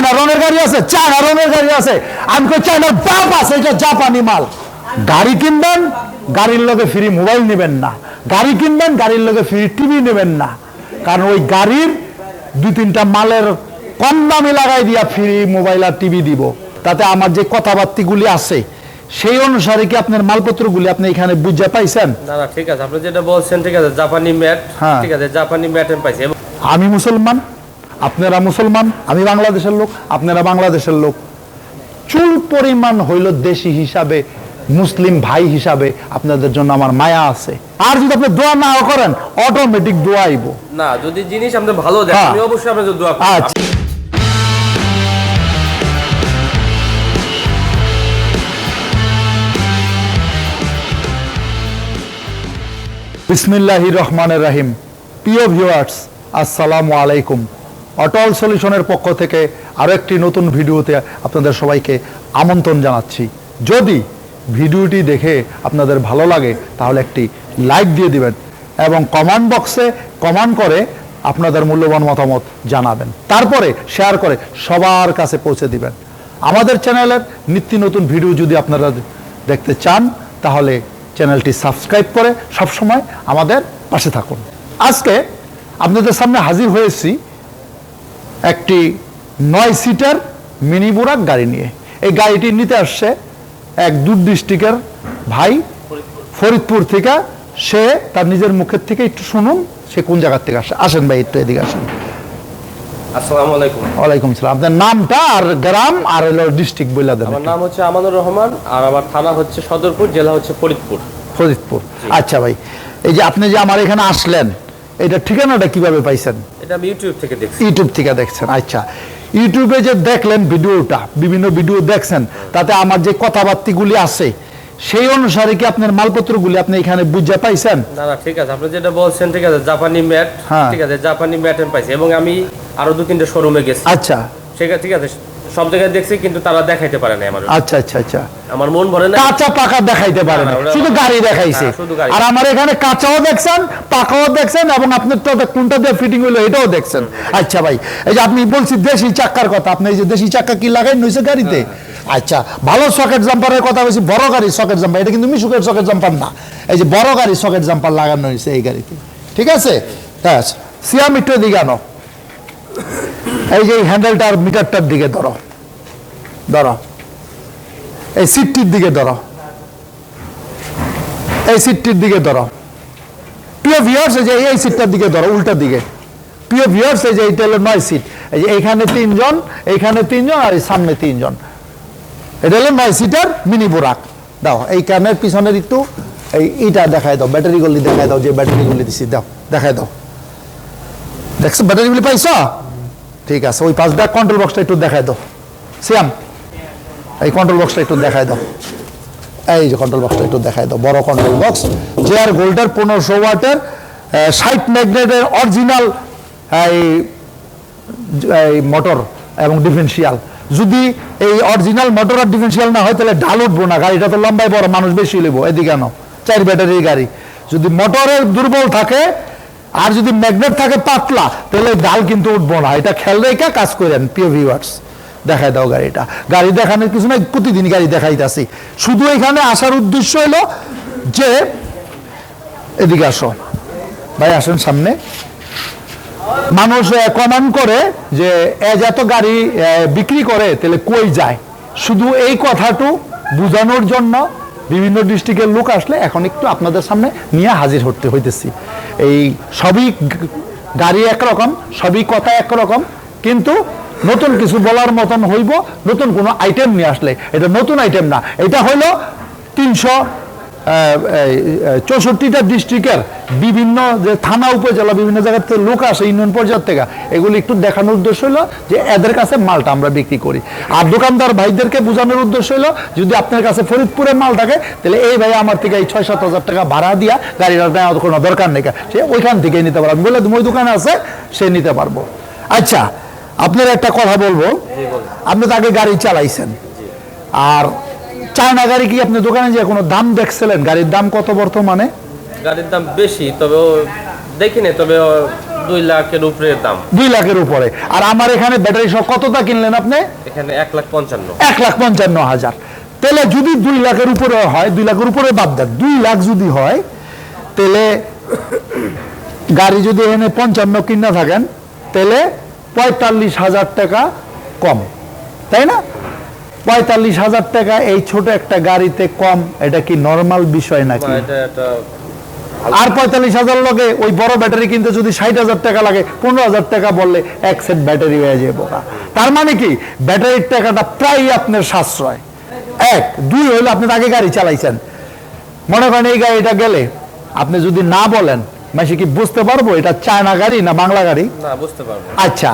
China রঙের গাড়ি আছে চায়না রঙের গাড়ি আছে। আমি কই চায়নার বাপ আছে এটা জাপানি মাল। গাড়ি কিনবেন গাড়ির লগে ফ্রি মোবাইল নেবেন না। গাড়ি কিনবেন গাড়ির লগে ফ্রি টিভি নেবেন না। কারণ ওই গাড়ির দুই তিনটা মালের কম দামে লাগাই দিয়া ফ্রি মোবাইল আর টিভি দিব। তাতে আমার যে কথাবার্তিগুলি আছে সেই অনুসারে কি আপনার মালপত্রগুলি আপনি এখানে বুঝে পাইছেন? না না ঠিক আছে। আপনি যেটা বলছেন ঠিক আছে জাপানি ম্যাট হ্যাঁ। ঠিক আছে জাপানি ম্যাট আমি পাইছি। আমি মুসলমান আপনারা মুসলমান আমি বাংলাদেশের লোক আপনারা বাংলাদেশের লোক। চুল পরিমাণ হইল দেশি হিসাবে মুসলিম ভাই হিসাবে আপনাদের জন্য আমার মায়া আছে। আর যদি আপনি দোয়া না করেন অটোমেটিক দোয়া আইব। না যদি জিনিস আপনি ভালো দেন হ্যাঁ। আমি অবশ্যই আপনাকে দোয়া করব। আচ্ছা। বিসমিল্লাহি রহমানের রাহিম। প্রিয় ভিউয়ার্স আসসালামু আলাইকুম। অটল সলিউশনের পক্ষ থেকে আরও একটি নতুন ভিডিওতে আপনাদের সবাইকে আমন্ত্রণ জানাচ্ছি। যদি ভিডিওটি দেখে আপনাদের ভালো লাগে, তাহলে একটি লাইক দিয়ে দিবেন এবং কমেন্ট বক্সে কমেন্ট করে আপনাদের মূল্যবান মতামত জানাবেন। তারপরে শেয়ার করে সবার কাছে পৌঁছে দিবেন। আমাদের চ্যানেলের নিত্য নতুন ভিডিও যদি আপনারা দেখতে চান, তাহলে চ্যানেলটি সাবস্ক্রাইব করে সবসময় আমাদের পাশে থাকুন। আজকে আপনাদের সামনে হাজির হয়েছি একটি নয় সিটার মিনি বুরাক গাড়ি নিয়ে। এই গাড়িটি নিতে আসছে এক দূর ডিস্ট্রিক্টের ভাই ফরিদপুর থেকে। সে তার নিজের মুখের থেকে একটু শুনুন সে কোন জায়গার থেকে আসে। আসেন ভাই একটু এদিকে আসেন। আসসালামু আলাইকুম। ওয়ালাইকুম সালাম। আপনার নামটা আর গ্রাম আর হলো ডিস্ট্রিক্ট বলে দেন আমার নাম হচ্ছে আমানুর রহমান আর আমার থানা হচ্ছে সদরপুর জেলা হচ্ছে ফরিদপুর। ফরিদপুর। আচ্ছা ভাই এই যে আপনি যে আমার এখানে আসলেন এটা ঠিকানাটা কীভাবে পাইছেন? এটা আমি ইউটিউব থেকে দেখছি। ইউটিউব থেকে দেখছেন আচ্ছা। ইউটিউবে যে দেখলেন ভিডিওটা বিভিন্ন ভিডিও দেখছেন তাতে আমার যে কথাবার্তিগুলি আছে সেই অনুসারে কি আপনার মালপত্রগুলি আপনি এখানে বুঝে পাইছেন? না না ঠিক আছে। আপনি যেটা বলছেন ঠিক আছে জাপানি ম্যাট হ্যাঁ। ঠিক আছে জাপানি ম্যাট পাইছি। এবং আমি আরও দু তিনটে শোরুমে গেছি। আচ্ছা। ঠিক আছে ঠিক আছে। সব জায়গায় দেখছি কিন্তু তারা দেখাইতে পারে না আমার। আচ্ছা আচ্ছা আচ্ছা। আমার মন ভরে না। কাঁচা পাকা দেখাইতে পারে না না, শুধু গাড়ি দেখাইছে। হ্যাঁ, গাড়ি। আর আমার এখানে কাঁচাও দেখছেন পাকাও দেখছেন এবং আপনার তো কোনটা দিয়ে ফিটিং হইল এটাও দেখছেন। আচ্ছা ভাই এই যে আপনি বলছি দেশি চাক্কার কথা আপনি এই যে দেশি চাক্কা কি লাগাই নইছে গাড়িতে? আচ্ছা ভালো সকেট জাম্পারের কথা বলছি বড় গাড়ি সকেট জাম্পার এটা কিন্তু মিশুকের সকেট জাম্পার না। এই যে বড় গাড়ি সকেট জাম্পার লাগানো হয়েছে এই গাড়িতে। ঠিক আছে? হ্যাঁ সিয়াম একটু এদিকে আনো। এই যে হ্যান্ডেলটার মিটারটার দিকে ধরো। ধরো। এই সিটটির দিকে ধরো। এই সিটটির দিকে ধরো। প্রিয় ভিউয়ার্স এই যে এই সিটটার দিকে ধরো, উল্টা দিকে। প্রিয় ভিউয়ার্স এই যে এইটা হলো নয় সিট এই যে এইখানে তিনজন এইখানে তিনজন আর সামনে তিনজন। এটা হলো নয় সিটার মিনি বোরাক দাও, এই কানের পিছনের একটু, এই ইটা দেখায় দাও ব্যাটারি দেখায় দাও, যে ব্যাটারি গুলি দিছি, দাও, দেখায় দাও। দেখছ ব্যাটারি পাইছো? ঠিক আছে, ওই পাঁচ ব্যাগ কন্ট্রোল বক্সটা একটু দেখায় দাও। সিয়াম, এই কন্ট্রোল বক্সটা একটু দেখায় দাও। এই যে কন্ট্রোল বক্সটা একটু দেখায় দাও, বড় কন্ট্রোল বক্স যে আর গোল্ডের পনেরোশো ওয়াটের ষাট ম্যাগনেটের অরিজিনাল এই মোটর এবং ডিফেন্সিয়াল যদি এই অরিজিনাল মোটর আর ডিফেন্সিয়াল না হয়, তাহলে ঢাল উঠবো না, গাড়িটা তো লম্বায় বড়, মানুষ বেশি লিব এদিকে আনো, চার ব্যাটারির গাড়ি। যদি মোটরের দুর্বল থাকে আর যদি ম্যাগনেট থাকে পাতলা, তাহলে ডাল কিন্তু উঠবো না। এটা খেয়াল রেখে কাজ করেন, প্রিয় ভিউয়ার্স দেখায় দাও গাড়িটা। গাড়ি দেখানোর কিছু নাই, প্রতিদিন গাড়ি দেখাইতেছি। শুধু এখানে আসার উদ্দেশ্য হলো যে, এদিকে আসো। ভাই, আসেন সামনে। মানুষ কমান করে যে, এ যত গাড়ি বিক্রি করে, তাহলে কই যায়? শুধু এই কথাটু বোঝানোর জন্য বিভিন্ন ডিস্ট্রিক্টের লোক আসলে এখন একটু আপনাদের সামনে নিয়ে হাজির হতে হইতেছি। এই সবই গাড়ি একরকম, সবই কথা একরকম, কিন্তু নতুন কিছু বলার মতন হইব, নতুন কোনো আইটেম নিয়ে আসলে। এটা নতুন আইটেম না, এটা হইল তিনশো চৌষট্টিটা ডিস্ট্রিক্টের বিভিন্ন যে থানা উপজেলা বিভিন্ন জায়গার থেকে লোক আসে ইউনিয়ন পর্যায় থেকে। এগুলি একটু দেখানোর উদ্দেশ্য হলো যে এদের কাছে মালটা আমরা বিক্রি করি। আর দোকানদার ভাইদেরকে বোঝানোর উদ্দেশ্য হলো যদি আপনার কাছে ফরিদপুরে মাল থাকে তাহলে এই ভাই আমার থেকে এই ছয় সাত হাজার টাকা ভাড়া দিয়া গাড়িটা নেওয়ার কোনো দরকার নেই। সে ওইখান থেকে নিতে পারব। আমি বলে ওই দোকানে আছে সে নিতে পারব। আচ্ছা আপনার একটা কথা বলব। আপনি তো আগে গাড়ি চালাইছেন। আর চায়না গাড়ি কি আপনি দোকানে যে কোনো দাম দেখছিলেন? গাড়ির দাম কত বর্তমানে? গাড়ির দাম বেশি তবে দেখিনি তবে দুই লাখের উপরে দাম। দুই লাখের উপরে। আর আমার এখানে ব্যাটারি সহ কতটা কিনলেন আপনি? এখানে এক লাখ পঞ্চান্ন। এক লাখ পঞ্চান্ন হাজার। তাহলে যদি দুই লাখের উপরে হয় দুই লাখের উপরে বাদ দেন। দুই লাখ যদি হয় তাহলে গাড়ি যদি এখানে পঞ্চান্ন কিনা থাকেন তাহলে পঁয়তাল্লিশ হাজার টাকা কম। তাই না? পঁয়তাল্লিশ হাজার টাকা এই ছোট একটা গাড়িতে কম এটা কি নর্মাল বিষয় নাকি? আর পঁয়তাল্লিশ হাজার লগে ওই বড় ব্যাটারি কিনতে যদি ষাট হাজার টাকা লাগে পনেরো হাজার টাকা বললে এক সেট ব্যাটারি হয়ে যাবে বোকা তার মানে কি? ব্যাটারির টাকাটা প্রায় আপনার সাশ্রয়। এক দুই হইল আপনি আগে গাড়ি চালাইছেন। মনে করেন এই গাড়িটা গেলে আপনি যদি না বলেন মাসে কি বুঝতে পারব এটা চায়না গাড়ি না বাংলা গাড়ি? না বুঝতে পারব। আচ্ছা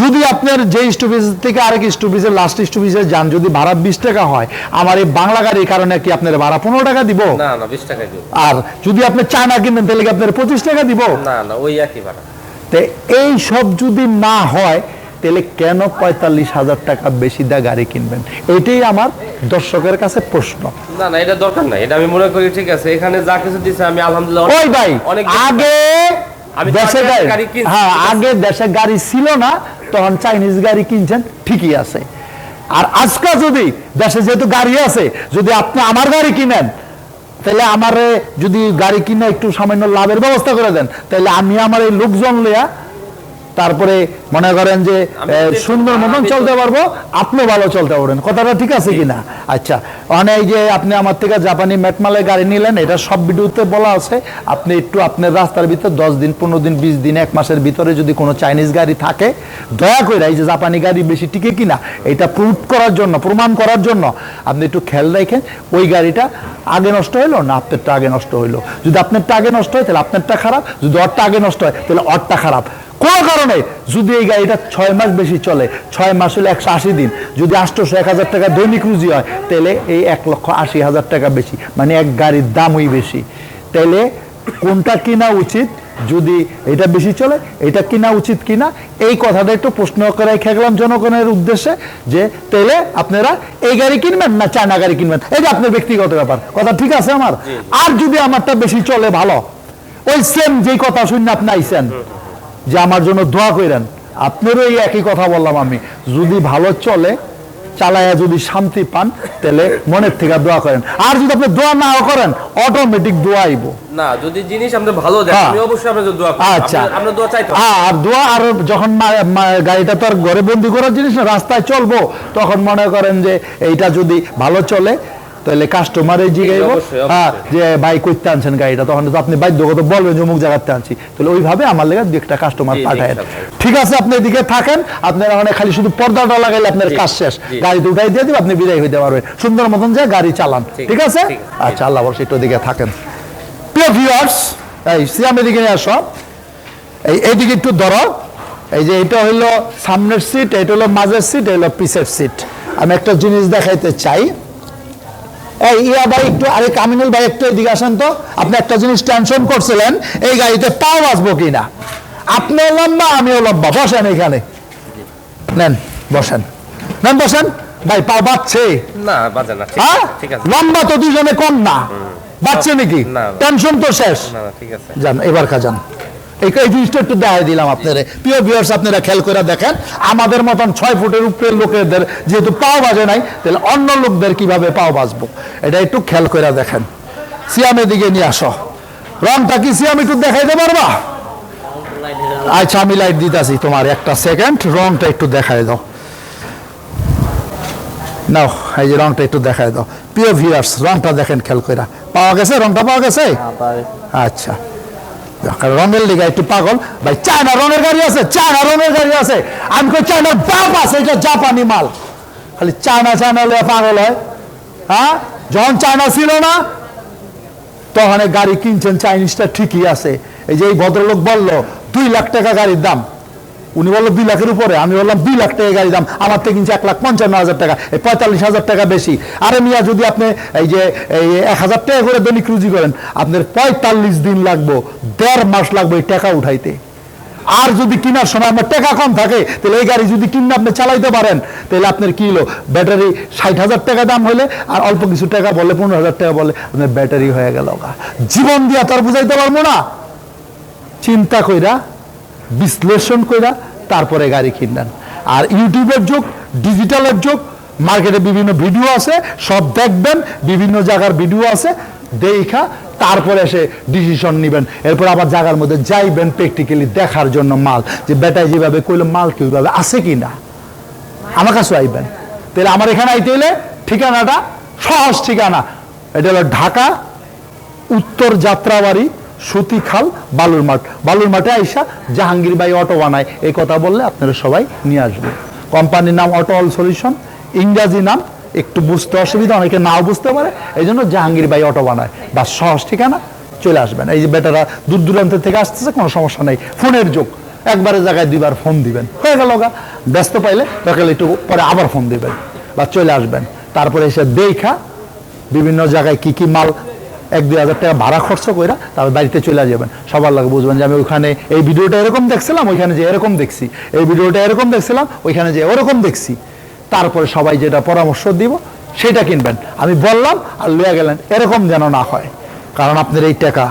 যদি আপনার যে স্টপিজ থেকে আরেক স্টপিজের লাস্ট স্টপিজে যান যদি ভাড়া বিশ টাকা হয় আমার এই বাংলা গাড়ির কারণে কি আপনার ভাড়া পনেরো টাকা দিব? না না বিশ টাকা দিব। আর যদি আপনি চায়না কিনেন তাহলে কি আপনার পঁচিশ টাকা দিব? না না ওই একই ভাড়া। তো এই সব যদি না হয় তাহলে কেন পঁয়তাল্লিশ হাজার টাকা বেশি দা গাড়ি কিনবেন? এটাই আমার দর্শকের কাছে প্রশ্ন। না না এটা দরকার নাই। এটা আমি মনে করি ঠিক আছে এখানে যা কিছু দিছে আমি আলহামদুলিল্লাহ ওই ভাই আগে দেশে গাড়ি হ্যাঁ আগে দেশে গাড়ি ছিল না তখন চাইনিজ গাড়ি কিনছেন ঠিকই আছে। আর আজকে যদি দেশে যেহেতু গাড়ি আছে যদি আপনি আমার গাড়ি কিনেন তাহলে আমার যদি গাড়ি কিনে একটু সামান্য লাভের ব্যবস্থা করে দেন তাহলে আমি আমার এই লোকজন লিয়া তারপরে মনে করেন যে সুন্দর মতন চলতে পারব আপনি ভালো চলতে পারবেন। কথাটা ঠিক আছে কিনা? আচ্ছা অনেক যে আপনি আমার থেকে জাপানি মেটমালে গাড়ি নিলেন এটা সব ভিডিওতে বলা আছে। আপনি একটু আপনার রাস্তার ভিতর দশ দিন পনেরো দিন বিশ দিন এক মাসের ভিতরে যদি কোনো চাইনিজ গাড়ি থাকে দয়া করে এই যে জাপানি গাড়ি বেশি টিকে কিনা এটা প্রুভ করার জন্য প্রমাণ করার জন্য আপনি একটু খেয়াল রাখেন ওই গাড়িটা আগে নষ্ট হইল না আপনারটা আগে নষ্ট হইল? যদি আপনারটা আগে নষ্ট হয় তাহলে আপনারটা খারাপ যদি অরটা আগে নষ্ট হয় তাহলে অরটা খারাপ। কোনো কারণে যদি এই গাড়িটা ছয় মাস বেশি চলে ছয় মাস হলে একশো আশি দিন যদি আটশোশো এক হাজার টাকা দৈনিক রুজি হয় তাহলে এই এক লক্ষ আশি হাজার টাকা বেশি মানে এক গাড়ির দামই বেশি। তাহলে কোনটা কিনা উচিত? যদি এটা বেশি চলে এটা কিনা উচিত কিনা? এই কথাটা একটু প্রশ্ন করে রেখে গেলাম জনগণের উদ্দেশ্যে যে তাহলে আপনারা এই গাড়ি কিনবেন না চায়না গাড়ি কিনবেন? এই যে আপনার ব্যক্তিগত ব্যাপার। কথা ঠিক আছে আমার? আর যদি আমারটা বেশি চলে ভালো ওই সেম যেই কথা শুনে আপনি আইছেন যে আমার জন্য দোয়া করেন আপনারও এই একই কথা বললাম আমি। যদি ভালো চলে চালায়া যদি শান্তি পান তাহলে মনের থেকে দোয়া করেন। আর যদি আপনি দোয়া না করেন অটোমেটিক দোয়া আইব। না যদি জিনিস আমরা ভালো দেয় হ্যাঁ। আমি অবশ্যই আপনাদের দোয়া করব আচ্ছা। আমরা- দোয়া চাইতো হ্যাঁ, আর দোয়া আর যখন গাড়িটা তো আর ঘরে বন্দি করার জিনিস না রাস্তায় চলবো তখন মনে করেন যে এইটা যদি ভালো চলে তাহলে কাস্টমারে জিগাইব। হ্যাঁ যে ভাই করতে আনছেন গাড়িটা তখন তো আপনি বাধ্যগত বলবেন যে অমুক জায়গাতে আনছি। তাহলে ওইভাবে আমার লেগে দু একটা কাস্টমার পাঠায় ঠিক আছে আপনি এদিকে থাকেন। আপনারা অনেক খালি শুধু পর্দাটা লাগাইলে আপনার কাজ শেষ। গাড়িতে উঠাই দিয়ে দিব আপনি বিদায় হইতে পারবেন। সুন্দর মতন যে গাড়ি চালান। ঠিক, আছে? আচ্ছা আল্লাহ বর্ষ একটু দিকে থাকেন। প্রিয় ভিউয়ার্স এই সিয়াম এদিকে আসো। এই এইদিকে একটু ধরো। এই যে এটা হইল সামনের সিট এটা হলো মাঝের সিট এটা হলো পিসের সিট আমি একটা জিনিস দেখাইতে চাই। এই ইয়া ভাই একটু আরে কামিনুল ভাই একটু এদিকে আসেন তো। আপনি একটা জিনিস টেনশন করছিলেন এই গাড়িতে পাও আসব কিনা? আপনিও লম্বা আমিও লম্বা। বসেন এখানে। নেন বসেন। নেন বসেন। ভাই পাও বাচ্চে না বাজে না ঠিক হ্যাঁ? আছে, লম্বা তো দুজনে কম না। বাচ্চে নাকি। টেনশন তো শেষ। না না ঠিক আছে। যান এবার যান এই এই জিনিসটা একটু দেখাই দিলাম আপনারা। প্রিয় ভিউয়ার্স আপনারা খেয়াল করে দেখেন আমাদের মতন ছয় ফুটের উপরের লোকেদের যেহেতু পাও বাজে নাই তাহলে অন্য লোকদের কীভাবে পাও বাজবো? এটা একটু খেয়াল করে দেখেন। সিয়ামের দিকে নিয়ে আসো। রংটা কি সিয়াম একটু দেখাইতে পারবা? আচ্ছা আমি লাইট দিতেছি তোমার একটা সেকেন্ড রংটা একটু দেখাই দাও। নাও এই যে রংটা একটু দেখাই দাও। প্রিয় ভিউয়ার্স রংটা দেখেন খেয়াল করে পাওয়া গেছে? রংটা পাওয়া গেছে? আচ্ছা। কারণ রঙের লিগা একটু পাগল। ভাই চায়না রঙের গাড়ি আছে চায়না রঙের গাড়ি আছে। আমি কই চায়নার বাপ আছে, এটা জাপানি মাল। খালি চায়না চায়না লিয়া পাগল হয়। হ্যাঁ? যখন চায়না ছিল না, তখন গাড়ি কিনছেন চাইনিজটা ঠিকই আছে। এই যে এই ভদ্রলোক বলল, দুই লাখ টাকা গাড়ির দাম। উনি বলল, দুই লাখের উপরে। আমি বললাম, দুই লাখ টাকা গাড়ি দাম। আমার থেকে কিনছে এক লাখ পঞ্চান্ন হাজার টাকা। এই পঁয়তাল্লিশ হাজার টাকা বেশি। আরে মিয়া, যদি আপনি এই যে, এই এক হাজার টাকা করে দৈনিক রুজি করেন, আপনার পঁয়তাল্লিশ দিন লাগবো, দেড় মাস লাগবে এই টাকা উঠাইতে। আর যদি কেনার সময় আমার টাকা কম থাকে, তাহলে এই গাড়ি যদি কিনে আপনি চালাইতে পারেন, তাহলে আপনার কি হলো? ব্যাটারি ষাট হাজার টাকা দাম হলে আর অল্প কিছু টাকা বলে পনেরো হাজার টাকা বলে আপনার ব্যাটারি হয়ে গেল জীবন দিয়া তো আর বুঝাইতে পারব না। চিন্তা কইরা বিশ্লেষণ কইরা তারপরে গাড়ি কিনলেন। আর ইউটিউবের যুগ, ডিজিটালের যুগ, মার্কেটে বিভিন্ন ভিডিও আছে, সব দেখবেন, বিভিন্ন জায়গার ভিডিও আছে দেখা তারপরে এসে ডিসিশন নেবেন। এরপর আবার জায়গার মধ্যে যাইবেন প্র্যাকটিক্যালি দেখার জন্য মাল, যে বেটায় যেভাবে কইলে, মাল কি ওইভাবে আছে কি না আমার কাছে আইবেন। তাহলে আমার এখানে আইতে হলে ঠিকানাটা, সহজ ঠিকানা। এটা হলো ঢাকা, উত্তর যাত্রাবাড়ি সুতিখাল বালুর মাঠ। বালুর মাঠে আইসা জাহাঙ্গীর ভাই অটো বানায়। এই কথা বললে আপনারা সবাই নিয়ে আসবে। কোম্পানির নাম অটো অল সলিউশন। ইংরাজি নাম একটু বুঝতে অসুবিধা, অনেকে নাও বুঝতে পারে। এই জন্য জাহাঙ্গীর ভাই অটো বানায়। বা সহজ ঠিকানা, চলে আসবেন। এই যে বেটারা দূর দূরান্ত থেকে আসতেছে, কোনো সমস্যা নেই। ফোনের যুগ। একবারে জায়গায় দুইবার ফোন দিবেন। হয়ে গেল গা। ব্যস্ত পাইলে দরকার একটু পরে আবার ফোন দিবেন। বা চলে আসবেন। তারপরে এসে দেখা বিভিন্ন জায়গায় কি কি মাল এক, দুই হাজার টাকা ভাড়া খরচ কইরা তারপর বাড়িতে চলে যাবেন। সবার লাগে বুঝবেন যে আমি ওইখানে এই ভিডিওটা এরকম দেখছিলাম, ওইখানে যে এরকম দেখছি। এই ভিডিওটা এরকম দেখছিলাম, ওইখানে যে ওরকম দেখছি। তারপরে সবাই যেটা পরামর্শ দিব, সেটা কিনবেন। আমি বললাম আর লইয়া গেলেন, এরকম যেন না হয়। কারণ আপনার এই টাকা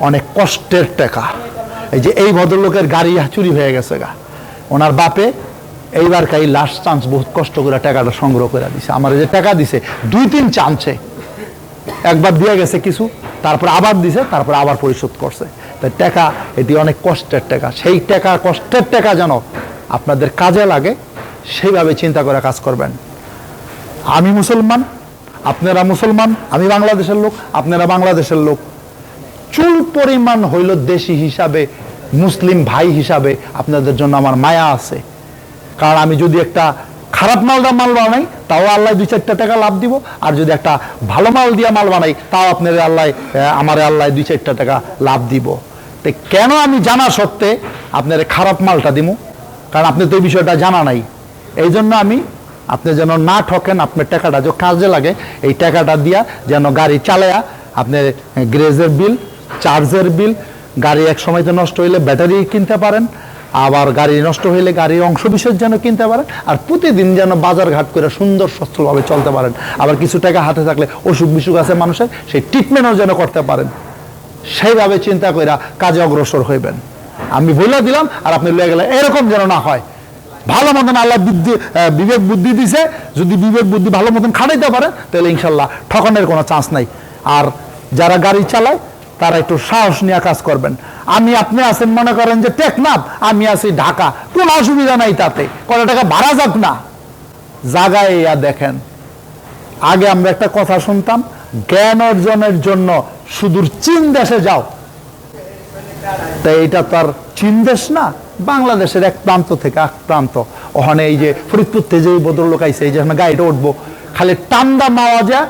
অনেক কষ্টের টাকা। এই যে এই ভদ্রলোকের গাড়ি চুরি হয়ে গেছে গা। ওনার বাপে এইবার কাই লাস্ট চান্স বহুত কষ্ট করে টাকাটা সংগ্রহ করে দিছে। আমার যে টাকা দিছে, দুই তিন চান্সে একবার দিয়ে গেছে কিছু, তারপর আবার দিছে, তারপর আবার পরিশোধ করছে। তাই টাকা, এটি অনেক কষ্টের টাকা। সেই টাকা, কষ্টের টাকা যেন আপনাদের কাজে লাগে, সেইভাবে চিন্তা করে কাজ করবেন। আমি মুসলমান, আপনারা মুসলমান, আমি বাংলাদেশের লোক, আপনারা বাংলাদেশের লোক। চুল পরিমাণ হইল দেশি হিসাবে, মুসলিম ভাই হিসাবে আপনাদের জন্য আমার মায়া আছে। কারণ আমি যদি একটা খারাপ মালটা মাল বানাই, তাও আল্লাহ দুই চারটা টাকা লাভ দিব। আর যদি একটা ভালো মাল দিয়া মাল বানাই, তাও আপনার আল্লাহ আমার আল্লাহ দুই চারটা টাকা লাভ দিব। তো কেন আমি জানা সত্ত্বে আপনার খারাপ মালটা দিব? কারণ আপনি তো এই বিষয়টা জানা নাই। এই জন্য আমি, আপনি যেন না ঠকেন, আপনার টাকাটা যে কাজে লাগে, এই টাকাটা দিয়া যেন গাড়ি চালায়া আপনার গ্রেজের বিল, চার্জের বিল, গাড়ি এক সময় তো নষ্ট হইলে ব্যাটারি কিনতে পারেন। আবার গাড়ি নষ্ট হইলে গাড়ির অংশ বিশেষ যেন কিনতে পারেন, আর প্রতিদিন যেন বাজার ঘাট করে সুন্দর সচ্ছলভাবে চলতে পারেন। আবার কিছু টাকা হাতে থাকলে অসুখ বিসুখ আছে মানুষের, সেই ট্রিটমেন্টও যেন করতে পারেন। সেইভাবে চিন্তা করে কাজে অগ্রসর হইবেন। আমি বলে দিলাম, আর আপনি লয়ে গেলেন। এরকম যেন না হয়। ভালো মতন আল্লাহ বুদ্ধি বিবেক বুদ্ধি দিছে। যদি বিবেক বুদ্ধি ভালো মতন খাটাইতে পারে তাহলে ইনশাল্লাহ ঠকানোর কোনো চান্স নাই। আর যারা গাড়ি চালায়, তারা একটু সাহস নিয়ে কাজ করবেন। আমি আপনি আছেন মনে করেন যে টেকনাফ, আমি আছি ঢাকা। কোনো অসুবিধা নাই তাতে। কত টাকা ভাড়া যাক না। জাগায় ইয়া দেখেন। আগে আমরা একটা কথা শুনতাম, জ্ঞান অর্জনের জন্য সুদূর চীন দেশে যাও। তাই এটা তো আর চীন দেশ না, বাংলাদেশের এক প্রান্ত থেকে এক প্রান্ত। ওখানে এই যে ফরিদপুর থেকে যে ভদ্রলোক আইছে, এই যে গাড়িটা উঠবো, খালি টান্দা মাওয়া যা,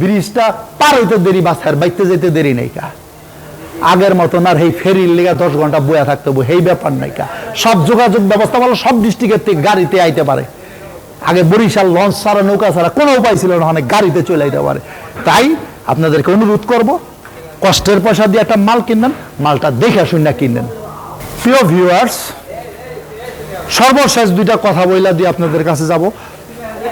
ব্রিজটা পার হইতে দেরি বাসার বাইতে যেতে দেরি নেই কা। আগের মতন আর এই ফেরির লেগে দশ ঘণ্টা বয়া থাকতে হবে, এই ব্যাপার নাই কা। সব যোগাযোগ ব্যবস্থা ভালো, সব ডিস্ট্রিক্টের থেকে গাড়িতে আইতে পারে। আগে বরিশাল লঞ্চ ছাড়া, নৌকা ছাড়া কোনো উপায় ছিল না অনেক গাড়িতে চলে আইতে পারে। তাই আপনাদেরকে অনুরোধ করব, কষ্টের পয়সা দিয়ে একটা মাল কিনবেন মালটা দেখে শুনে কিনবেন প্রিয় ভিউয়ার্স সর্বশেষ দুইটা কথা বইলা দিয়ে আপনাদের কাছে যাব।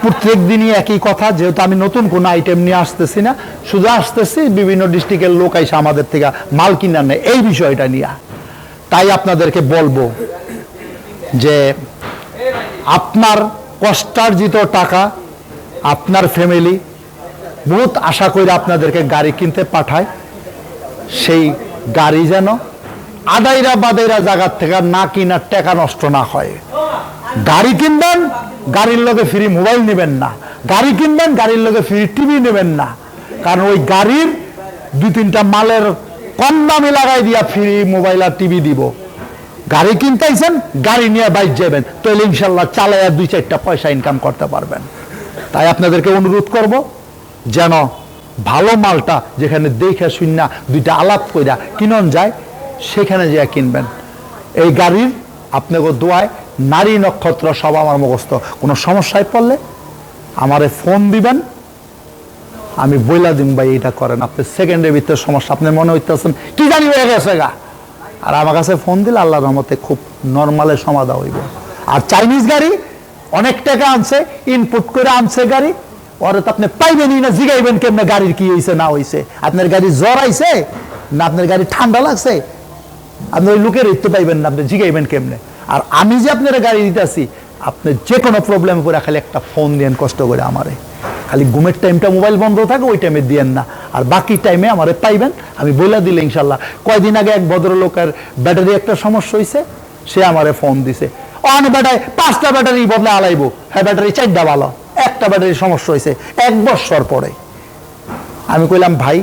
প্রত্যেক দিনই একই কথা, যেহেতু আমি নতুন কোনো আইটেম নিয়ে আসতেছি না, শুধু আসতেছি, বিভিন্ন ডিস্ট্রিক্টের লোক আইসা আমাদের থেকে মাল কিনার নেই এই বিষয়টা নিয়ে। তাই আপনাদেরকে বলব যে আপনার কষ্টার্জিত টাকা, আপনার ফ্যামিলি বহুত আশা করে আপনাদেরকে গাড়ি কিনতে পাঠায়। সেই গাড়ি যেন আদাইরা বাদাইরা জায়গার থেকে না কিনার টাকা নষ্ট না হয়। গাড়ি কিনবেন, গাড়ির লগে ফ্রি মোবাইল নেবেন না। গাড়ি কিনবেন, গাড়ির লগে ফ্রি টিভি নেবেন না। কারণ ওই গাড়ির দুই তিনটা মালের কম দামে লাগাই দিয়া ফ্রি মোবাইল আর টিভি দিব। গাড়ি কিনতেইছেন গাড়ি নিয়ে বাইক যাবেন তাহলে ইনশাল্লাহ চালাইয়া দুই চারটা পয়সা ইনকাম করতে পারবেন। তাই আপনাদেরকে অনুরোধ করব, যেন ভালো মালটা যেখানে দেখে শূন্য দুইটা আলাপ কইরা কিনন যায়, সেখানে যা কিনবেন। এই গাড়ির আপনাকে দোয়ায় নারী নক্ষত্র সব আমার মুখস্থ। কোনো সমস্যায় পড়লে আমারে ফোন দিবেন। আমি বইলা দিন ভাই এটা করেন। আপনি সেকেন্ডের ভিতরে সমস্যা, আপনি মনে হইতেছেন, কি জানি হয়ে গেছে গা? আর আমার কাছে ফোন দিলে আল্লাহ রহমতে খুব নর্মালে সমাধা হইব। আর চাইনিজ গাড়ি, অনেক টাকা আনছে ইনপুট করে আনছে গাড়ি। ওরে তো আপনি পাইবেনই না, জিগাইবেন কেমনে গাড়ির কি হয়েছে না হয়েছে আপনার গাড়ি জ্বর আইছে, না আপনার গাড়ি ঠান্ডা লাগছে? আপনি ওই লোকের রিত্য পাইবেন না, আপনি জিগাইবেন কেমনে? আর আমি যে আপনার গাড়ি দিতেছি, আপনি যে কোনো প্রবলেম করে খালি একটা ফোন দিয়েন কষ্ট করে আমারে। খালি ঘুমের টাইমটা মোবাইল বন্ধ থাকে, ওই টাইমে দিয়েন না। আর বাকি টাইমে আমারে পাইবেন, আমি বলে দিলে ইনশাল্লাহ। কয়দিন আগে এক ভদ্রলোকের ব্যাটারি একটা সমস্যা হয়েছে সে আমারে ফোন দিছে। অন ব্যাটারি পাঁচটা ব্যাটারি বদলে আলাইবো। হ্যাঁ ব্যাটারি চারটা ভালো। একটা ব্যাটারি সমস্যা হয়েছে এক বছর পরে। আমি কইলাম, ভাই,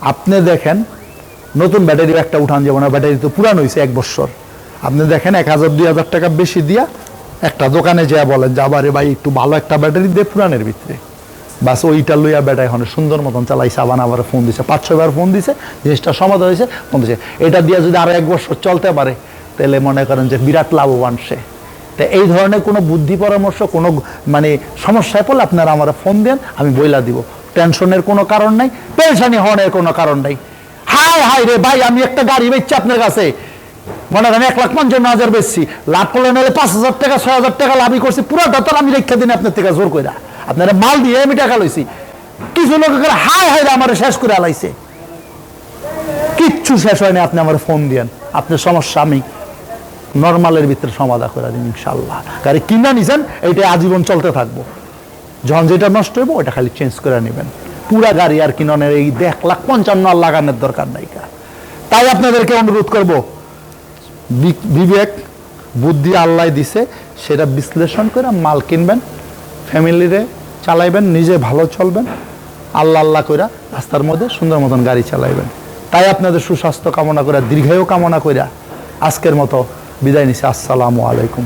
আপনি দেখেন, নতুন ব্যাটারি একটা উঠান যাব না ব্যাটারি তো পুরান হয়েছে এক বছর। আপনি দেখেন এক হাজার, দুই হাজার টাকা বেশি দিয়া একটা দোকানে যা বলেন যে, আবার ভাই একটু ভালো একটা ব্যাটারি দিয়ে পুরানের ভিতরে। বাস ওইটা লইয়া ব্যাটারি এখন সুন্দর মতন চালাইছে, আবার আবার ফোন দিছে পাঁচ ছয়বার ফোন দিছে, জিনিসটা সমাধান হয়েছে, ফোন দিছে। এটা দিয়ে যদি আরও এক বছর চলতে পারে, তাহলে মনে করেন যে বিরাট লাভবান সে। তো এই ধরনের কোনো বুদ্ধি পরামর্শ, কোনো মানে সমস্যায় পড়লে আপনারা আমার ফোন দেন, আমি বইলা দিব। টেনশনের কোনো কারণ নাই পেরেশানি হওয়ার কোনো কারণ নাই। হাই হাই রে ভাই, আমি একটা গাড়ি বেচছি আপনার কাছে। মনে করেন এক লাখ পঞ্চান্ন হাজার বেচছি। লাভ করলে নাহলে পাঁচ হাজার টাকা, ছয় হাজার টাকা লাভই করছি। পুরোটা তো আমি রেখে দিন আপনার থেকে জোর করে আপনারা মাল দিয়ে আমি টাকা লইছি। কিছু লোক হাই হাই আমার শেষ করে আলাইছে। কিচ্ছু শেষ হয়নি, আপনি আমার ফোন দিয়েন। আপনার সমস্যা আমি নর্মালের ভিতরে সমাধা করে দিন ইনশাল্লাহ গাড়ি কিনা নিছেন এইটা আজীবন চলতে থাকব। যখন যেটা নষ্ট হইব ওটা খালি চেঞ্জ করে নেবেন। পুরা গাড়ি আর কিননের এই দেখ লাখ পঞ্চান্ন লাগানোর দরকার নাই। তাই আপনাদেরকে অনুরোধ করব বিবেক, বুদ্ধি আল্লাহ দিছে, সেটা বিশ্লেষণ করে মাল কিনবেন, ফ্যামিলিরে চালাইবেন, নিজে ভালো চলবেন, আল্লাহ আল্লাহ করে রাস্তার মধ্যে সুন্দর মতন গাড়ি চালাইবেন। তাই আপনাদের সুস্বাস্থ্য কামনা করে দীর্ঘায়ু কামনা করে আজকের মতো বিদায় নিছি। আসসালামু আলাইকুম।